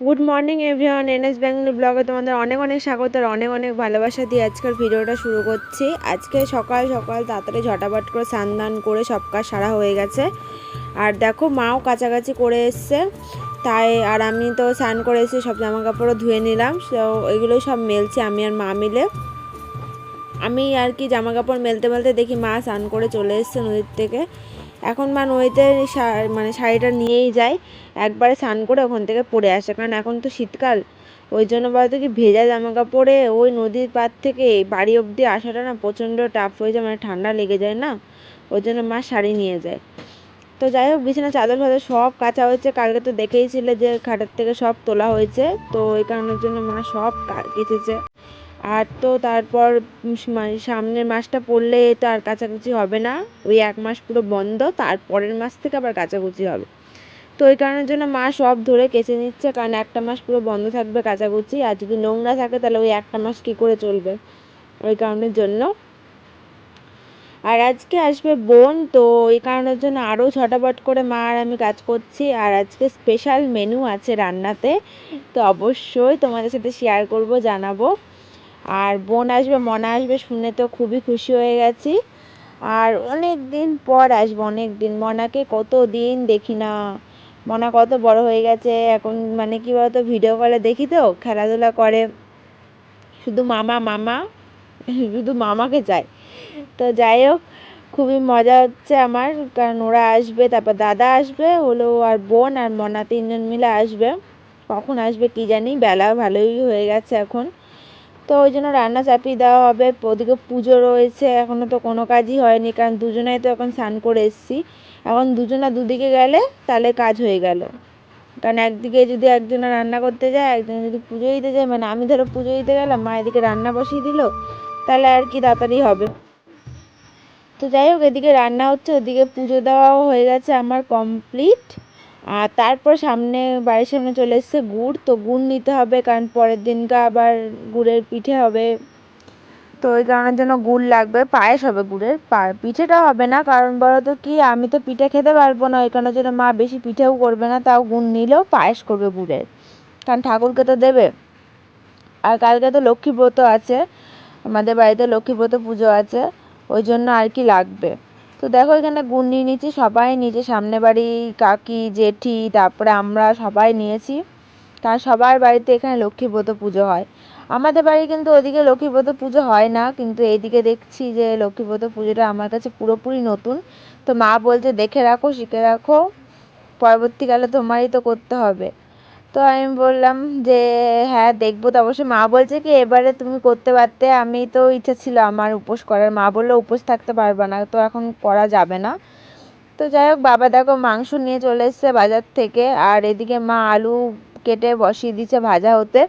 Good morning everyone NS Bengali ব্লগে তোমাদের অনেক অনেক স্বাগত আর অনেক অনেক ভালোবাসা দিয়ে আজকের ভিডিওটা শুরু করছি। আজকে সকাল সকাল তাড়াতাড়ি ঝটাপট করে স্নান করে সব কাজ সারা হয়ে গেছে। আর দেখো, মাও কাছাকাছি করে এসছে। তাই আর আমি তো স্নান করে এসে সব জামা কাপড়ও ধুয়ে নিলাম। তো এগুলোই সব মেলছি আমি আর মা মিলে। আমি আর কি জামা কাপড় মেলতে মেলতে দেখি মা স্নান করে চলে এসছে নদীর থেকে। এখন মা নদীতে শা- মানে শাড়িটা নিয়েই যায়। একবারে স্নান করে ওখান থেকে পরে আসে। কারণ এখন তো শীতকাল। ওই জন্য বলতো কি ভেজা জামা কাপড়ে ওই নদীর পাড় থেকে বাড়ি অবধি আসাটা না প্রচণ্ড টাফ হয়ে যায়। মানে ঠান্ডা লেগে যায় না। ওই জন্য মা শাড়ি নিয়ে যায়। তো যাই হোক, বিছানা, চাদর, ফাদর সব কাচা হয়েছে। কালকে তো দেখেইছিলে যে খাটের থেকে সব তোলা হয়েছে। তো এই কারণের জন্য মা সব কেচেছে। আর তো তারপর মানে সামনের মাসটা পড়লে তো আর কাচাকুচি হবে না। ওই এক মাস পুরো বন্ধ, তারপরের মাস থেকে আবার কাচাকুচি হবে। তো ওই কারণের জন্য মা সব ধরে কেচে নিচ্ছে, কারণ একটা মাস পুরো বন্ধ থাকবে কাচাকুচি আর যদি নোংরা থাকে তাহলে ওই একটা মাস কী করে চলবে? ওই কারণের জন্য। আর আজকে আসবে বোন, তো এই কারণের জন্য আরও ঝটাপট করে মা আর আমি কাজ করছি। আর আজকে স্পেশাল মেনু আছে রান্নাতে, তো অবশ্যই তোমাদের সাথে শেয়ার করব, জানাব। আর বোন আসবে, মনা আসবে, শুনে তো খুবই খুশি হয়ে গেছি। আর অনেক দিন পর আসব অনেক দিন মনাকে কত দিন দেখি না। মনা কত বড় হয়ে গেছে। এখন মানে কি বলতো ভিডিও কলে দেখি তো, খেলাধুলা করে। শুধু মামা মামা, শুধু মামাকে চায় তো যাই হোক, খুবই মজা হচ্ছে আমার। কারণ ওরা আসবে, তারপর দাদা আসবে হলো আর বোন আর মনা তিনজন মিলে আসবে। কখন আসবে কি জানি, বেলা ভালোই হয়ে গেছে এখন। তো ওই জন্য রান্না চাপিয়ে দেওয়া হবে। ওদিকে পুজো রয়েছে এখনও তো কোনো কাজই হয়নি, কারণ দুজনাই তো এখন স্নান করে এসেছি। এখন দুজনা দুদিকে গেলে তাহলে কাজ হয়ে গেল। কারণ একদিকে যদি একজনা রান্না করতে যায়, একজন যদি পুজো দিতে যায় মানে আমি ধরো পুজো দিতে গেলাম, মা এদিকে রান্না বসিয়ে দিল, তাহলে আর কি তাড়াতাড়ি হবে। তো যাই হোক, এদিকে রান্না হচ্ছে, ওদিকে পুজো দেওয়াও হয়ে গেছে আমার কমপ্লিট আর তারপর সামনে, বাড়ির সামনে চলে এসছে গুড়। তো গুড় নিতে হবে কারণ পরের দিনকে আবার গুড়ের পিঠে হবে। তো ওই কারণের জন্য গুড় লাগবে, পায়েস হবে গুড়ের। পিঠেটা হবে না কারণ বলো তো কি, আমি তো পিঠে খেতে পারব না, ওই কারণের জন্য মা বেশি পিঠেও করবে না, তাও গুড় নিলেও পায়েস করবে গুড়ের। কারণ ঠাকুরকে তো দেবে। আর কালকে তো লক্ষ্মী ব্রত আছে, আমাদের বাড়িতে লক্ষ্মী ব্রত পুজো আছে, ওই জন্য আর কি লাগবে। তো দেখো এখানে গুড় নিয়ে নিচ্ছি সবাই নিচে সামনে বাড়ি, কাকি, জেঠি, তারপরে আমরা সবাই নিয়েছি। কারণ সবার বাড়িতে এখানে লক্ষ্মী ব্রত পুজো হয়। আমাদের বাড়ি কিন্তু ওদিকে লক্ষ্মী ব্রত পুজো হয় না, কিন্তু এইদিকে দেখছি যে লক্ষ্মী ব্রত পুজোটা আমার কাছে পুরোপুরি নতুন। তো মা বলছে, দেখে রাখো, শিখে রাখো। পরবর্তীকালে তোমারই তো করতে হবে। তো আমি বললাম যে হ্যাঁ দেখব। তো অবশ্যই মা বলছে কি, এবারে তুমি করতে পারতে। আমি তো ইচ্ছা ছিল আমার উপোস করার। মা বলল, উপোস থাকতে পারবে না, তো এখন করা যাবে না। তো যাই হোক, বাবা দেখো মাংস নিয়ে চলে এসছে বাজার থেকে। আর এদিকে মা আলু কেটে বসিয়ে দিচ্ছে ভাজা হতে।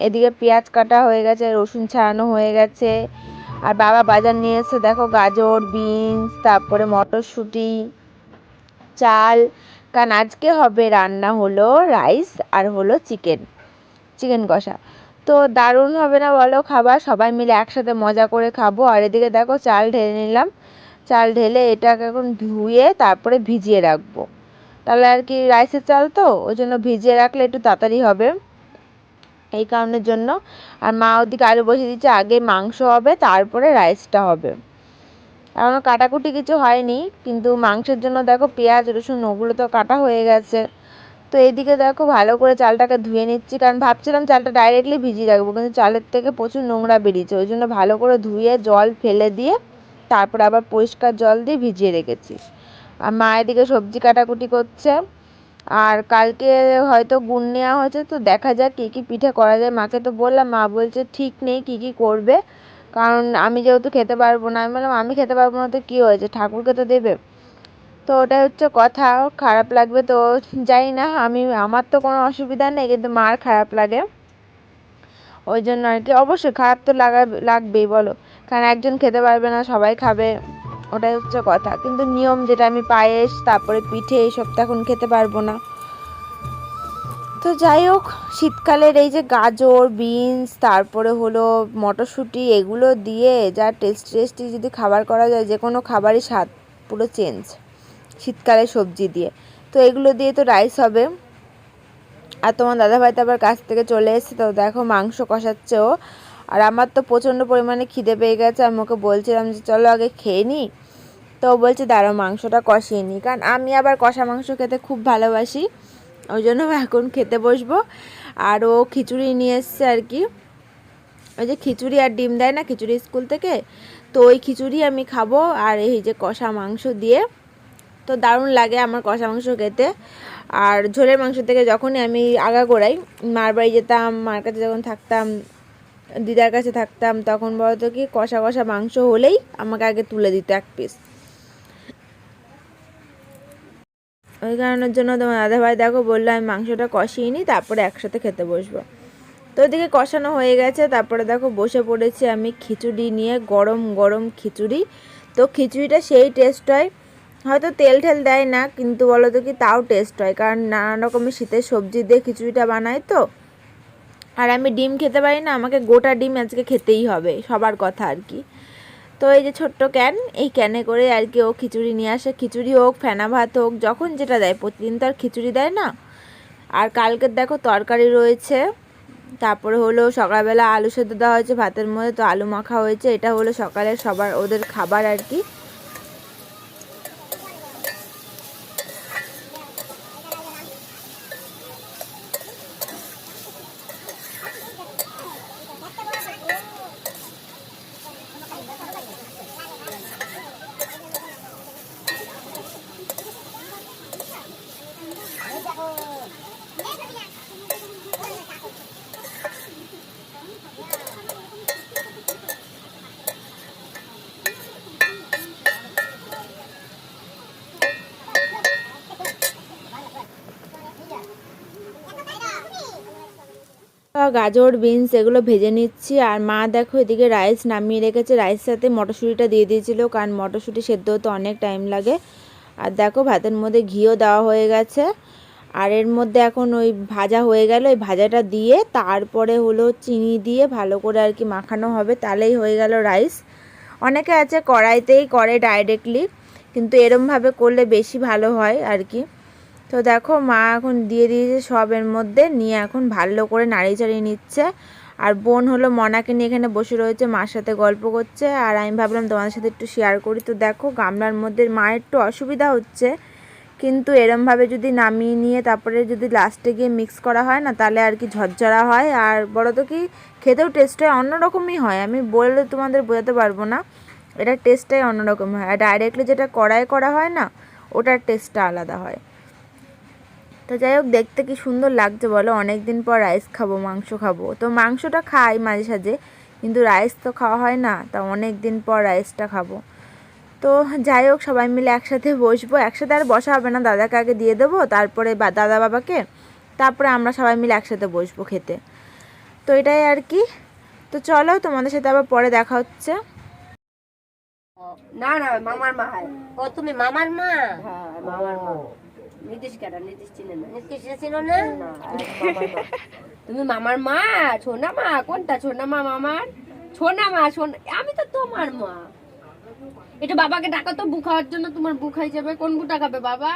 এদিকে পেঁয়াজ কাটা হয়ে গেছে, রসুন ছাড়ানো হয়ে গেছে। আর বাবা বাজার নিয়ে এসে দেখো গাজর, বিনস, তারপরে মটরশুঁটি, চাল। কারণ আজকে হবে রান্না হলো রাইস আর হলো চিকেন চিকেন কষা। তো দারুণ হবে না বলো খাবার? সবাই মিলে একসাথে মজা করে খাব। আর এদিকে দেখো চাল ঢেলে নিলাম। চাল ঢেলে এটাকে এখন ধুয়ে তারপরে ভিজিয়ে রাখব। তাহলে আর কি রাইসের চাল তো? ওই জন্য ভিজিয়ে রাখলে একটু তাড়াতাড়ি হবে। এই কারণের জন্য। আর মা ওদিকে আলু বসিয়ে দিচ্ছে, আগে মাংস হবে, তারপরে রাইসটা হবে। এখনও কাটাকুটি কিছু হয়নি, কিন্তু মাংসের জন্য দেখো পেঁয়াজ, রসুন, ওগুলো তো কাটা হয়ে গেছে। তো এইদিকে দেখো ভালো করে চালটাকে ধুয়ে নিচ্ছি, কারণ ভাবছিলাম চালটা ডাইরেক্টলি ভিজিয়ে রাখব, কিন্তু চালের থেকে প্রচুর নোংরা বেরিয়েছে, ওই জন্য ভালো করে ধুয়ে, জল ফেলে দিয়ে তারপর আবার পরিষ্কার জল দিয়ে ভিজিয়ে রেখেছি। আর মা এদিকে সবজি কাটাকুটি করছে, আর কালকে হয়তো গুড় নেওয়া হয়েছে, তো দেখা যাক কী কী পিঠে করা যায়। মাকে তো বললাম, মা বলছে, ঠিক নেই, কী কী করবে? কারণ আমি যেহেতু খেতে পারব না, আমি বললাম, আমি খেতে পারব না, তো কী হয়েছে? ঠাকুরকে তো দেবে। তো ওটাই হচ্ছে কথা খারাপ লাগবে তো জানি না, আমি, আমার তো কোনো অসুবিধা নেই, কিন্তু মার খারাপ লাগে। ওই জন্য আর কি, অবশ্যই খারাপ তো লাগা, লাগবেই, বলো। কারণ একজন খেতে পারবে না, সবাই খাবে, ওটাই হচ্ছে কথা। কিন্তু নিয়ম যেটা আমি পায়েস তারপরে পিঠে এইসব তো এখন খেতে পারব না। তো যাই হোক, শীতকালের এই যে গাজর, বিনস, তারপরে হলো মটরশুঁটি, এগুলো দিয়ে যা টেস্টি টেস্টি যদি খাবার করা যায়, যে কোনো খাবারই স্বাদ পুরো চেঞ্জ শীতকালে সবজি দিয়ে। তো এগুলো দিয়ে তো রাইস হবে। আর তোমার দাদাভাই তো আবার কাছ থেকে চলে এসেছে, তো দেখো মাংস কষাচ্ছে ও। আর আমার তো প্রচণ্ড পরিমাণে খিদে পেয়ে গেছে, আমি ওকে বলছিলাম যে চলো আগে খেয়ে নিই তো বলছে, দাঁড়াও, মাংসটা কষিয়ে নিই কারণ আমি আবার কষা মাংস খেতে খুব ভালোবাসি। ওই জন্য এখন খেতে বসবো। আর ও খিচুড়ি নিয়ে এসছে আর কি। ওই যে খিচুড়ি আর ডিম দেয় না খিচুড়ি স্কুল থেকে। তো ওই খিচুড়ি আমি খাব আর এই যে কষা মাংস দিয়ে। তো দারুণ লাগে আমার কষা মাংস খেতে। আর ঝোলের মাংস থেকে যখনই আমি আগা গোড়াই, মার বাড়ি যেতাম, মার কাছে যখন থাকতাম, দিদার কাছে থাকতাম, তখন বলতো কি কষা কষা মাংস হলেই আমাকে আগে তুলে দিত এক পিস ওই কারণের জন্য তোমার দাদাভাই দেখো বলল আমি মাংসটা কষিয়ে নিই, তারপরে একসাথে খেতে বসবো। তো ওদিকে কষানো হয়ে গেছে, তারপরে দেখো বসে পড়েছি আমি খিচুড়ি নিয়ে, গরম গরম খিচুড়ি। তো খিচুড়িটা সেই টেস্ট হয়। হয়তো তেল ঠেল দেয় না, কিন্তু বলো তো কি তাও টেস্ট হয়, কারণ নানান রকমের শীতের সবজি দিয়ে খিচুড়িটা বানাই তো। আর আমি ডিম খেতে পারি না, আমাকে গোটা ডিম আজকে খেতেই হবে, সবার কথা আর কি। তো এই যে ছোট্ট ক্যান, এই ক্যানে করে আর কি ও খিচুড়ি নিয়ে আসে। খিচুড়ি হোক, ফেনা ভাত হোক, যখন যেটা দেয়, প্রতিদিন তো আর খিচুড়ি দেয় না। আর কালকের দেখো তরকারি রয়েছে। তারপরে হলো সকালবেলা আলু সেদ্ধ দেওয়া হয়েছে ভাতের মধ্যে, তো আলু মাখা হয়েছে। এটা হলো সকালে সবার, ওদের খাবার আর কি। গাজর, বিনস এগুলো ভেজে নিচ্ছি। আর মা দেখো এদিকে রাইস নামিয়ে রেখেছে। রাইস সাথে মটরশুঁটিটা দিয়ে দিয়েছিল, কারণ মটরশুঁটি সেদ্ধ হতে অনেক টাইম লাগে। আর দেখো ভাতের মধ্যে ঘিও দেওয়া হয়ে গেছে। আর এর মধ্যে এখন ওই ভাজা হয়ে গেল। ওই ভাজাটা দিয়ে তারপরে হলো চিনি দিয়ে ভালো করে আর কি মাখানো হবে। তাহলেই হয়ে গেল রাইস। অনেকে আছে কড়াইতেই করে ডাইরেক্টলি কিন্তু এরমভাবে করলে বেশি ভালো হয় আর কি। তো দেখো মা এখন দিয়ে দিয়েছে সব এর মধ্যে, নিয়ে এখন ভালো করে নাড়ি চাড়িয়ে নিচ্ছে। আর বোন হলো মনাকে নিয়ে এখানে বসে রয়েছে, মার সাথে গল্প করছে। আর আমি ভাবলাম তোমাদের সাথে একটু শেয়ার করি। তো দেখো গামলার মধ্যে মায়ের একটু অসুবিধা হচ্ছে। কিন্তু এরমভাবে যদি নামিয়ে নিয়ে তারপরে যদি লাস্টে গিয়ে মিক্স করা হয় না, তাহলে আর কি ঝরঝরা হয়। আর বলো তো কি, খেতেও টেস্ট হয় অন্যরকমই হয়। আমি বললে তোমাদের বোঝাতে পারব না। এটার টেস্টটাই অন্যরকম হয়। আর ডাইরেক্টলি যেটা কড়াই করা হয় না, ওটার টেস্টটা আলাদা হয়। তো যাই হোক দেখতে কি সুন্দর লাগছে বলো? অনেক দিন পর রাইস খাব মাংস খাব। তো মাংসটা খাই মাঝে সাঝে কিন্তু রাইস তো খাওয়া হয় না তা অনেক দিন পর রাইসটা খাব। তো যাই হোক সবাই মিলে একসাথে বসবো। একসাথে আর বসা হবে না দাদাকে আগে দিয়ে দেবো তারপরে বা দাদা বাবাকে তারপরে আমরা সবাই মিলে একসাথে বসবো খেতে। তো এটাই আর কি। তো চলো তোমাদের সাথে আবার পরে দেখা হচ্ছে। না না মামার মা হয়। ও তুমি মামার মা? হ্যাঁ মামার মা। নীতিশ কেটা নীতিশ চিনে না। নির্দিষ্ট ছিল না। তুমি মামার মা ছোনা মা কোনটা ছোনা মা মামার? ছোনা মা সোনা আমি তো তোমার মা। এটা বাবাকে ডাকা তো বু খাওয়ার জন্য তোমার বু খাই যাবে। কোন বুটা খাবে বাবা?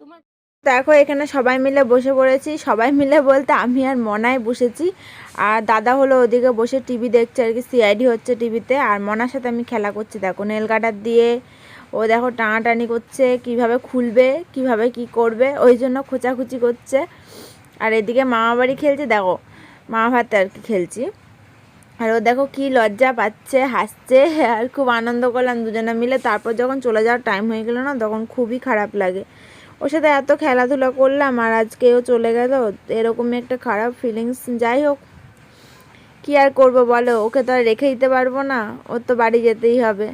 তোমার দেখো এখানে সবাই মিলে বসে পড়েছি। সবাই মিলে বলতে আমি আর মনায় বসেছি। আর দাদা হলো ওদিকে বসে টিভি দেখছে আর কি সিআইডি হচ্ছে টিভিতে। আর মনার সাথে আমি খেলা করছি। দেখো নেল কাটার দিয়ে ও দেখো টানাটানি করছে, কীভাবে খুলবে, কীভাবে কি করবে, ওই জন্য খোঁচাখুচি করছে। আর এদিকে মামা বাড়ি খেলছে, দেখো, মামা ভাতে আর কি খেলছি। আর ও দেখো কি লজ্জা পাচ্ছে, হাসছে, আর খুব আনন্দ করলাম দুজনে মিলে। তারপর যখন চলে যাওয়ার টাইম হয়ে গেলো না, তখন খুবই খারাপ লাগে। ওর সাথে এত খেলাধুলা করলাম, আর আজকে ও চলে গেল, এরকমই একটা খারাপ ফিলিংস যাই হোক। কি আর করব বলো, ওকে তো আর রেখে দিতে পারব না, ওর তো বাড়ি যেতেই হবে।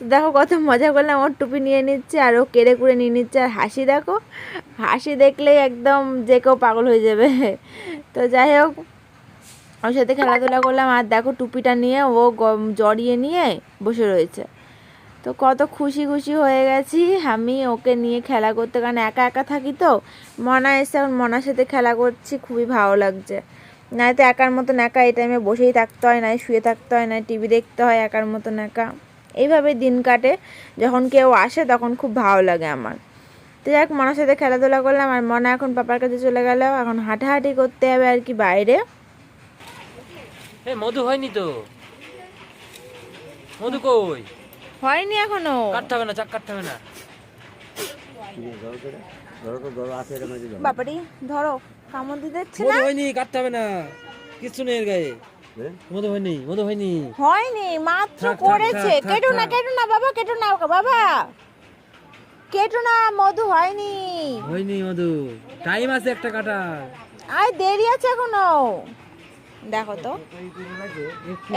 তো দেখো কত মজা করলাম। ওর টুপি নিয়ে নিচ্ছে, আর ও কেড়ে কুড়ে নিয়ে নিচ্ছে। আর হাসি দেখো, হাসি দেখলেই একদম যে কেউ পাগল হয়ে যাবে। তো যাই হোক, ওর সাথে খেলাধুলা করলাম। আর দেখো টুপিটা নিয়ে ও জড়িয়ে নিয়ে বসে রয়েছে। তো কত খুশি খুশি হয়ে গেছি আমি ওকে নিয়ে খেলা করতে। কারণ একা একা থাকি তো, মনা এসে এখন মনার সাথে খেলা করছি, খুবই ভালো লাগছে। নাই তো একার মতন একা এই টাইমে বসেই থাকতে হয়, নাই শুয়ে থাকতে হয়, নাই টিভি দেখতে হয়, একার মতন একা। এইভাবে দিন কাটে যখন কেউ আসে তখন খুব ভালো লাগে আমার। তো যাক মনার সাথে খেলাধুলা করলাম আর মনা এখন পাপার কাছে চলে গেল এখন হাঁটাহাঁটি করতে হবে আর কি বাইরে। মধু হয়নি তো? মধু কই? হয়নি এখনও। কাটতে হবে না চাক কাটতে হবে না। ধরো কামড় দিতে হয়নি কাটতে হবে না। কিছু নেই গায়ে। মধু হয়নি মধু হয়নি। হয়নি মাত্র করেছে। কেটো না। কেটো না বাবা কেটো না বাবা। কেটো না মধু হয়নি। হয়নি মধু। টাইম আছে একটা কাটার। আয় দেরি আছে এখনও। দেখো তো।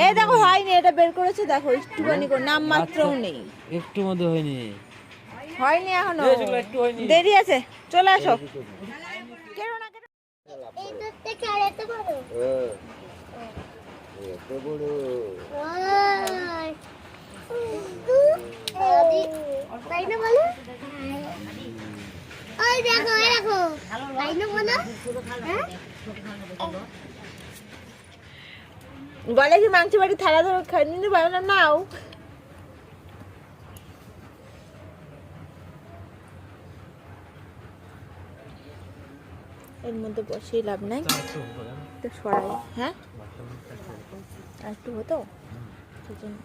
এই দেখো হয়নি এটা বের করেছে দেখো একটুখানি করে নাম মাত্রও নেই। একটু মধু হয়নি। হয়নি এখনও। দেরি আছে চলে আসো। না কেটো তাই না বলো ওই দেখো ওই বলো কি মাংস বাড়ি থালা ধরো খাই নিতে না নাও এর মধ্যে বসেই লাভ নাই। তো সরাই হ্যাঁ? আর একটু হতো? সেজন্য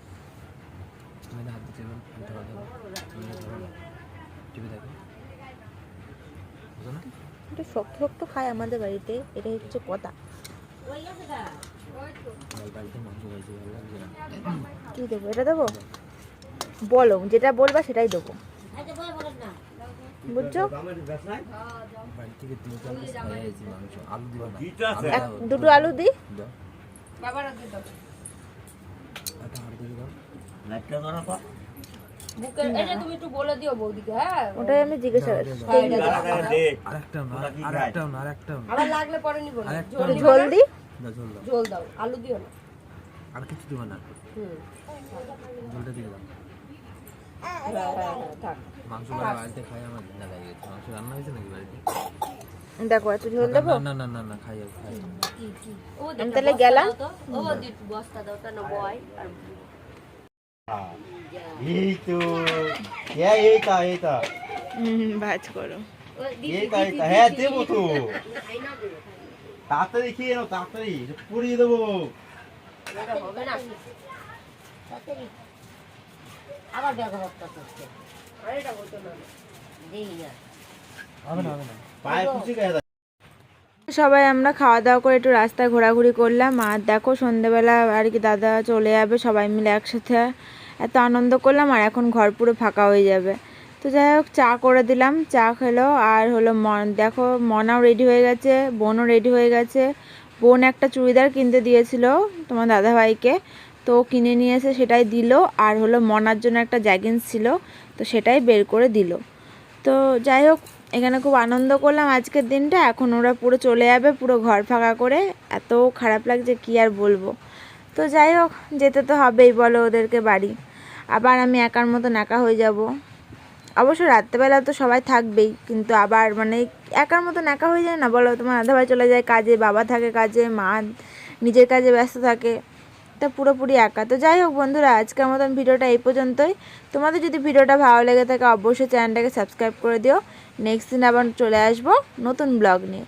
একটু শক্ত শক্ত খায় আমাদের বাড়িতে এটাই হচ্ছে কথা। কি দেবো এটা দেবো? বলো যেটা বলবা সেটাই দেবো। বুঝছ? দুটো আলু দি। বুকে এই যে তুমি একটু বলে দিও বৌদিকে হ্যাঁ? ওটাই আমি জিজ্ঞাসা ঝোল দি। ঝোল দাও। আলু দিও না। আর কিছু দেবো না। হুম। ঝোলটা দিয়ে দাও। মাংস খাই আমার ঘৃণা দেখো, এত ঝোল দেবো? না না না না খাই খাই আমি তাহলে গেলাম। ও বস্তা দাও তা না বয় এই করো। হ্যাঁ দেবো তো তাড়াতাড়ি খেয়ে নাও, তাড়াতাড়ি। পুড়িয়ে দেবো। আবার দেখো রক্ত করছে সবাই আমরা খাওয়া দাওয়া করে একটু রাস্তায় ঘোরাঘুরি করলাম। আর দেখো সন্ধেবেলা আর কি দাদা চলে যাবে সবাই মিলে একসাথে এত আনন্দ করলাম আর এখন ঘর পুরো ফাঁকা হয়ে যাবে। তো যাই হোক চা করে দিলাম চা খেলো। আর হলো মন দেখো মনাও রেডি হয়ে গেছে বোনও রেডি হয়ে গেছে। বোন একটা চুড়িদার কিনতে দিয়েছিল তোমার দাদাভাইকে। তো কিনে নিয়ে এসে সেটাই দিল। আর হলো মনার জন্য একটা জ্যাগিন্স ছিল, তো সেটাই বের করে দিল। তো যাই হোক, এখানে খুব আনন্দ করলাম আজকের দিনটা। এখন ওরা পুরো চলে যাবে পুরো ঘর ফাঁকা করে। এত খারাপ লাগছে কি আর বলব। তো যাই হোক, যেতে তো হবেই বলো ওদেরকে বাড়ি। আবার আমি একার মতো একা হয়ে যাব। অবশ্য রাত্রেবেলা তো সবাই থাকবেই, কিন্তু আবার মানে একার মতো একা হয়ে যায় না বলো? তোমার আধা ভাই চলে যায় কাজে, বাবা থাকে কাজে, মা নিজের কাজে ব্যস্ত থাকে। তা পুরোপুরি একা। তো যাই হোক বন্ধুরা, আজকের মতন ভিডিওটা এই পর্যন্তই। তোমাদের যদি ভিডিওটা ভালো লেগে থাকে, অবশ্যই চ্যানেলটাকে সাবস্ক্রাইব করে দিও। নেক্সট দিন আবার চলে আসব নতুন ব্লগ নিয়ে।